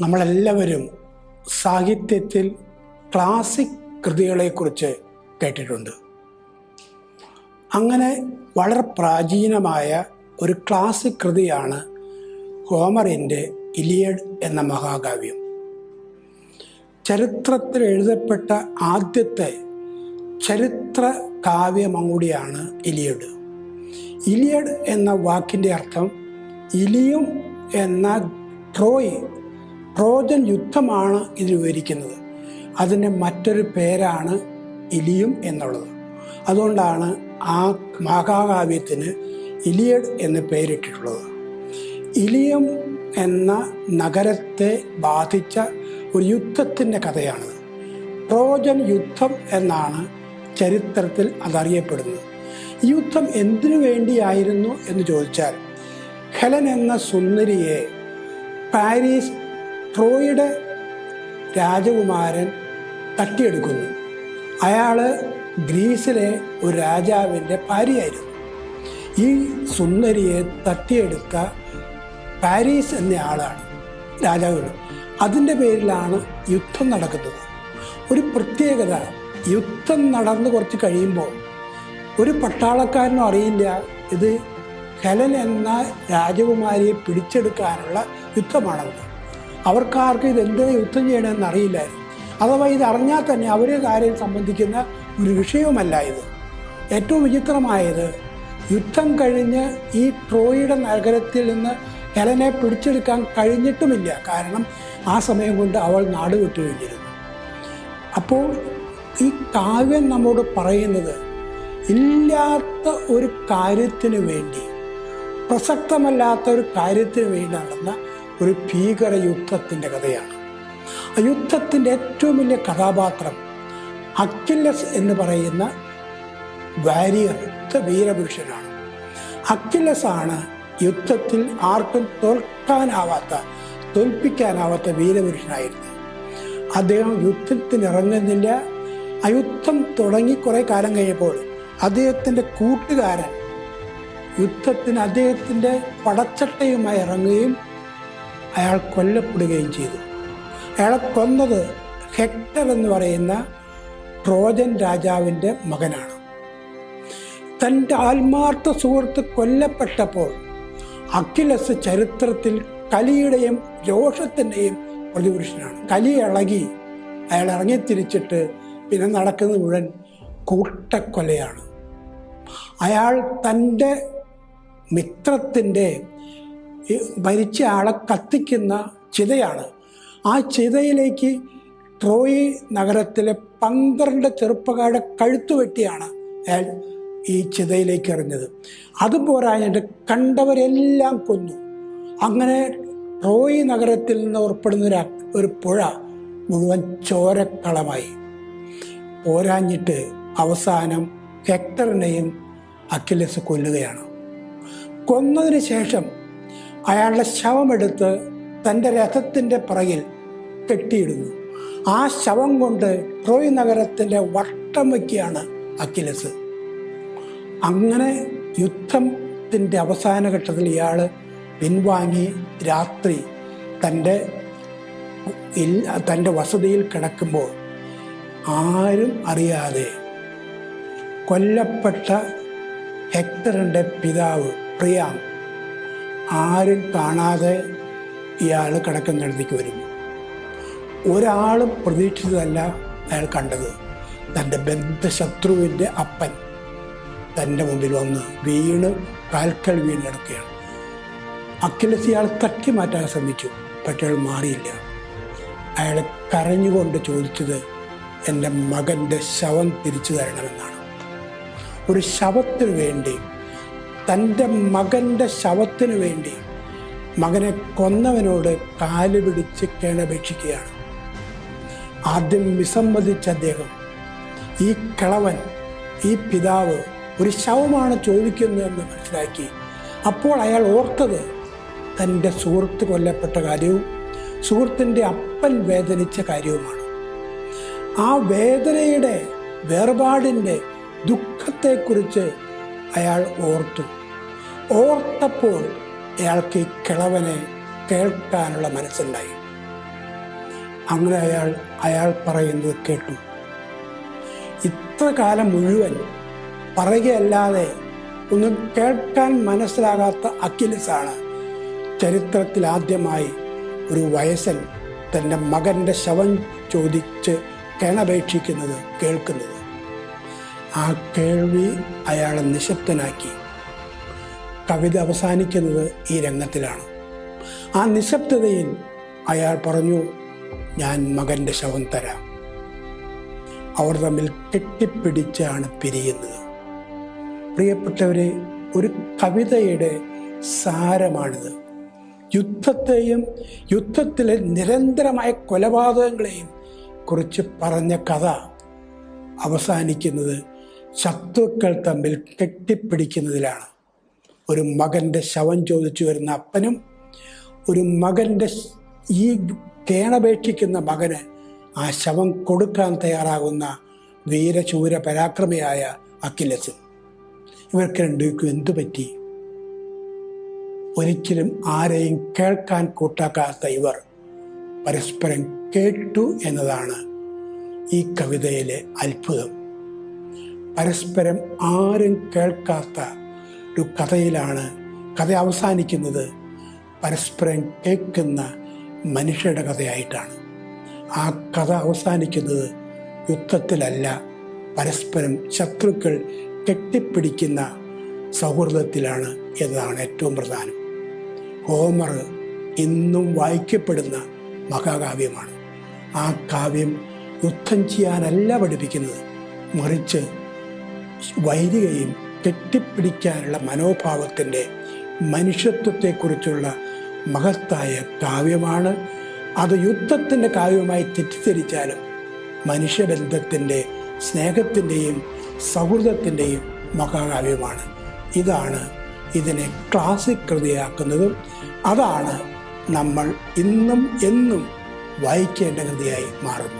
നമ്മളെല്ലാവരും സാഹിത്യത്തിൽ ക്ലാസിക് കൃതികളെക്കുറിച്ച് കേട്ടിട്ടുണ്ട്. അങ്ങനെ വളരെ പ്രാചീനമായ ഒരു ക്ലാസിക് കൃതിയാണ് ഹോമറിന്റെ ഇലിയഡ് എന്ന മഹാകാവ്യം. ചരിത്രത്തിൽ എഴുതപ്പെട്ട ആദ്യത്തെ ചരിത്ര കാവ്യം കൂടിയാണ് ഇലിയഡ്. ഇലിയഡ് എന്ന വാക്കിന്റെ അർത്ഥം ഇലിയും എന്ന ട്രോയ് ട്രോജൻ യുദ്ധമാണ് ഇത് വിവരിക്കുന്നത്. അതിന്റെ മറ്റൊരു പേരാണ് ഇലിയും എന്നുള്ളത്. അതുകൊണ്ടാണ് ആ മഹാകാവ്യത്തിന് ഇലിയഡ് എന്ന് പേരിട്ടിട്ടുള്ളത്. ഇലിയം എന്ന നഗരത്തെ ബാധിച്ച ഒരു യുദ്ധത്തിന്റെ കഥയാണിത്. ട്രോജൻ യുദ്ധം എന്നാണ് ചരിത്രത്തിൽ അതറിയപ്പെടുന്നത്. യുദ്ധം എന്തിനു വേണ്ടിയായിരുന്നു എന്ന് ചോദിച്ചാൽ ഹെലൻ എന്ന സുന്ദരിയെ പാരീസ് ട്രോയുടെ രാജകുമാരൻ തട്ടിയെടുക്കുന്നു. അയാൾ ഗ്രീസിലെ ഒരു രാജാവിന്റെ ഭാര്യയായിരുന്നു. ഈ സുന്ദരിയെ തട്ടിയെടുത്ത പാരീസ് എന്ന ആളാണ് രാജാവ്. അതിന്റെ പേരിലാണ് യുദ്ധം നടക്കുന്നത്. ഒരു പ്രത്യേകത യുദ്ധം നടന്ന് കുറച്ച് കഴിയുമ്പോൾ ഒരു പട്ടാളക്കാരനും അറിയില്ല. ഇത് ഹെലൻ എന്ന രാജകുമാരിയെ പിടിച്ചെടുക്കാനുള്ള യുദ്ധമാണെന്ന് അവർക്കാർക്കും ഇത് എന്തിനെ യുദ്ധം ചെയ്യണമെന്ന് അറിയില്ലായിരുന്നു. അഥവാ ഇത് അറിഞ്ഞാൽ തന്നെ അവരെ കാര്യം സംബന്ധിക്കുന്ന ഒരു വിഷയവുമല്ല ഇത്. ഏറ്റവും വിചിത്രമായത് യുദ്ധം കഴിഞ്ഞ് ഈ ട്രോയുടെ നഗരത്തിൽ നിന്ന് ഹെലനെ പിടിച്ചെടുക്കാൻ കഴിഞ്ഞിട്ടുമില്ല. കാരണം ആ സമയം കൊണ്ട് അവൾ നാട് വിട്ടു കഴിഞ്ഞിരുന്നു. അപ്പോൾ ഈ കാവ്യം നമ്മോട് പറയുന്നത് ഇല്ലാത്ത ഒരു കാര്യത്തിന് വേണ്ടി പ്രസക്തമല്ലാത്ത ഒരു കാര്യത്തിന് വേണ്ടി നടന്ന ഒരു ഭീകര യുദ്ധത്തിന്റെ കഥയാണ്. ആ യുദ്ധത്തിന്റെ ഏറ്റവും വലിയ കഥാപാത്രം അക്കില്ലസ് എന്ന് പറയുന്ന വാരിയർ വീരപുരുഷനാണ് അക്കില്ലസ് ആണ് യുദ്ധത്തിൽ ആർക്കും തോൽക്കാനാവാത്ത തോൽപ്പിക്കാനാവാത്ത വീരപുരുഷനായിരുന്നു അദ്ദേഹം യുദ്ധത്തിന് ഇറങ്ങുന്നില്ല ആ യുദ്ധം തുടങ്ങി കുറേ കാലം കഴിഞ്ഞപ്പോൾ അദ്ദേഹത്തിന്റെ കൂട്ടുകാരൻ യുദ്ധത്തിന് അദ്ദേഹത്തിന്റെ പടച്ചട്ടയുമായി ഇറങ്ങുകയും അയാൾ കൊല്ലപ്പെടുകയും ചെയ്തു. അയാളെ കൊന്നത് ഹെക്ടർ എന്ന് പറയുന്ന ട്രോജൻ രാജാവിന്റെ മകനാണ്. തന്റെ ആത്മാർത്ഥ സുഹൃത്ത് കൊല്ലപ്പെട്ടപ്പോൾ അഖിലസ് ചരിത്രത്തിൽ കലിയുടെയും രോഷത്തിന്റെയും പ്രതിപുരുഷനാണ്. കലി ഇളകി അയാൾ ഇറങ്ങിത്തിരിച്ചിട്ട് പിന്നെ നടക്കുന്ന മുഴുവൻ കൂട്ടക്കൊലയാണ്. അയാൾ തന്റെ മിത്രത്തിന്റെ ഈ മരിച്ച ആളെ കത്തിക്കുന്ന ചിതയാണ്. ആ ചിതയിലേക്ക് ട്രോയി നഗരത്തിലെ പന്ത്രണ്ട് ചെറുപ്പക്കാരുടെ കഴുത്തു വെട്ടിയാണ് അയാൾ ഈ ചിതയിലേക്ക് എറിഞ്ഞത്. അതും പോരാഞ്ഞിട്ട് കണ്ടവരെല്ലാം കൊന്നു. അങ്ങനെ ട്രോയി നഗരത്തിൽ നിന്ന് ഉൾപ്പെടുന്ന ഒരു ഒരു പുഴ മുഴുവൻ ചോരക്കളമായി. പോരാഞ്ഞിട്ട് അവസാനം ഹെക്ടറിനെയും അക്കിലസ് കൊല്ലുകയാണ്. കൊന്നതിന് ശേഷം അയാളുടെ ശവമെടുത്ത് തന്റെ രഥത്തിന്റെ പിറകിൽ കെട്ടിയിടുന്നു. ആ ശവം കൊണ്ട് ട്രോയ് നഗരത്തിന്റെ വട്ടം വയ്ക്കുകയാണ് അക്കിലസ് അങ്ങനെ യുദ്ധത്തിന്റെ അവസാന ഘട്ടത്തിൽ ഇയാൾ പിൻവാങ്ങി രാത്രി തന്റെ തന്റെ വസതിയിൽ കിടക്കുമ്പോൾ ആരും അറിയാതെ കൊല്ലപ്പെട്ട ഹെക്ടറിന്റെ പിതാവ് പ്രിയാം ആരും കാണാതെ ഇയാൾ കിടക്കുന്നിടത്തേക്ക് വരുന്നു. ഒരാളും പ്രതീക്ഷിച്ചതല്ല അയാൾ കണ്ടത്. തന്റെ ബന്ധശത്രുവിന്റെ അപ്പൻ തന്റെ മുമ്പിൽ വന്ന് വീണ് കാൽക്കൽ വീണ് കിടക്കുകയാണ്. അഖിലസ് ഇയാൾ തട്ടി മാറ്റാൻ ശ്രമിച്ചു പക്ഷേ അയാൾ മാറിയില്ല. അയാൾ കരഞ്ഞുകൊണ്ട് ചോദിച്ചത് എന്റെ മകന്റെ ശവം തിരിച്ചു തരണമെന്നാണ്. ഒരു ശവത്തിന് വേണ്ടി തന്റെ മകന്റെ ശവത്തിനു വേണ്ടി മകനെ കൊന്നവനോട് കാൽ പിടിച്ച് കേണപേക്ഷിക്കുകയാണ്. ആദ്യം വിസമ്മതിച്ച അദ്ദേഹം ഈ കിളവൻ ഈ പിതാവ് ഒരു ശവമാണ് ചോദിക്കുന്നതെന്ന് മനസ്സിലാക്കി. അപ്പോൾ അയാൾ ഓർത്തത് തന്റെ സുഹൃത്ത് കൊല്ലപ്പെട്ട കാര്യവും സുഹൃത്തിന്റെ അപ്പൻ വേദനിച്ച കാര്യവുമാണ്. ആ വേദനയുടെ വേർപാടിന്റെ ദുഃഖത്തെക്കുറിച്ച് അയാൾ ഓർത്തു. ഓർത്തപ്പോൾ അയാൾക്ക് ഈ കിളവനെ കേൾക്കാനുള്ള മനസ്സുണ്ടായി. അങ്ങനെ അയാൾ അയാൾ പറയുന്നത് കേട്ടു. ഇത്ര കാലം മുഴുവൻ പറയുകയല്ലാതെ ഒന്നും കേൾക്കാൻ മനസ്സിലാകാത്ത അഖിലസാണ് ചരിത്രത്തിൽ ആദ്യമായി ഒരു വയസ്സൻ തന്റെ മകന്റെ ശവം ചോദിച്ച് കേണപേക്ഷിക്കുന്നത് കേൾക്കുന്നത്. ആ കേൾവി അയാളെ നിശബ്ദനാക്കി. കവിത അവസാനിക്കുന്നത് ഈ രംഗത്തിലാണ്. ആ നിശബ്ദതയിൽ അയാൾ പറഞ്ഞു ഞാൻ മകന്റെ ശവം തരാം. അവർ തമ്മിൽ കെട്ടിപ്പിടിച്ചാണ് പിരിയുന്നത്. പ്രിയപ്പെട്ടവരെ ഒരു കവിതയുടെ സാരമാണിത്. യുദ്ധത്തെയും യുദ്ധത്തിലെ നിരന്തരമായ കൊലപാതകങ്ങളെയും കുറിച്ച് പറഞ്ഞ കഥ അവസാനിക്കുന്നത് ശത്രുക്കൾ തമ്മിൽ കെട്ടിപ്പിടിക്കുന്നതിലാണ്. ഒരു മകന്റെ ശവം ചോദിച്ചു വരുന്ന അപ്പനും ഒരു മകന്റെ ഈ കേണപേക്ഷിക്കുന്ന മകന് ആ ശവം കൊടുക്കാൻ തയ്യാറാകുന്ന വീരശൂര പരാക്രമിയായ അഖിലസും ഇവർക്ക് രണ്ടുപേർക്കും എന്തു പറ്റി? ഒരിക്കലും ആരെയും കേൾക്കാൻ കൂട്ടാക്കാത്ത ഇവർ പരസ്പരം കേട്ടു എന്നതാണ് ഈ കവിതയിലെ അത്ഭുതം. പരസ്പരം ആരും കേൾക്കാത്ത ഒരു കഥയിലാണ് കഥ അവസാനിക്കുന്നത്. പരസ്പരം കേൾക്കുന്ന മനുഷ്യരുടെ കഥയായിട്ടാണ്. ആ കഥ അവസാനിക്കുന്നത് യുദ്ധത്തിലല്ല പരസ്പരം ശത്രുക്കൾ കെട്ടിപ്പിടിക്കുന്ന സൗഹൃദത്തിലാണ് എന്നതാണ് ഏറ്റവും പ്രധാനം. ഹോമർ ഇന്നും വായിക്കപ്പെടുന്ന മഹാകാവ്യമാണ്. ആ കാവ്യം യുദ്ധം ചെയ്യാനല്ല പഠിപ്പിക്കുന്നത്. മറിച്ച് വൈദികയും കെട്ടിപ്പിടിക്കാനുള്ള മനോഭാവത്തിന്റെ മനുഷ്യത്വത്തെക്കുറിച്ചുള്ള മഹത്തായ കാവ്യമാണ്. അത് യുദ്ധത്തിന്റെ കാവ്യമായി തെറ്റിദ്ധരിച്ചാലും മനുഷ്യബന്ധത്തിന്റെ സ്നേഹത്തിന്റെയും സൗഹൃദത്തിന്റെയും മഹാകാവ്യമാണ്. ഇതാണ് ഇതിനെ ക്ലാസിക് കൃതിയാക്കുന്നതും. അതാണ് നമ്മൾ ഇന്നും എന്നും വായിക്കേണ്ട കൃതിയായി മാറുന്നത്.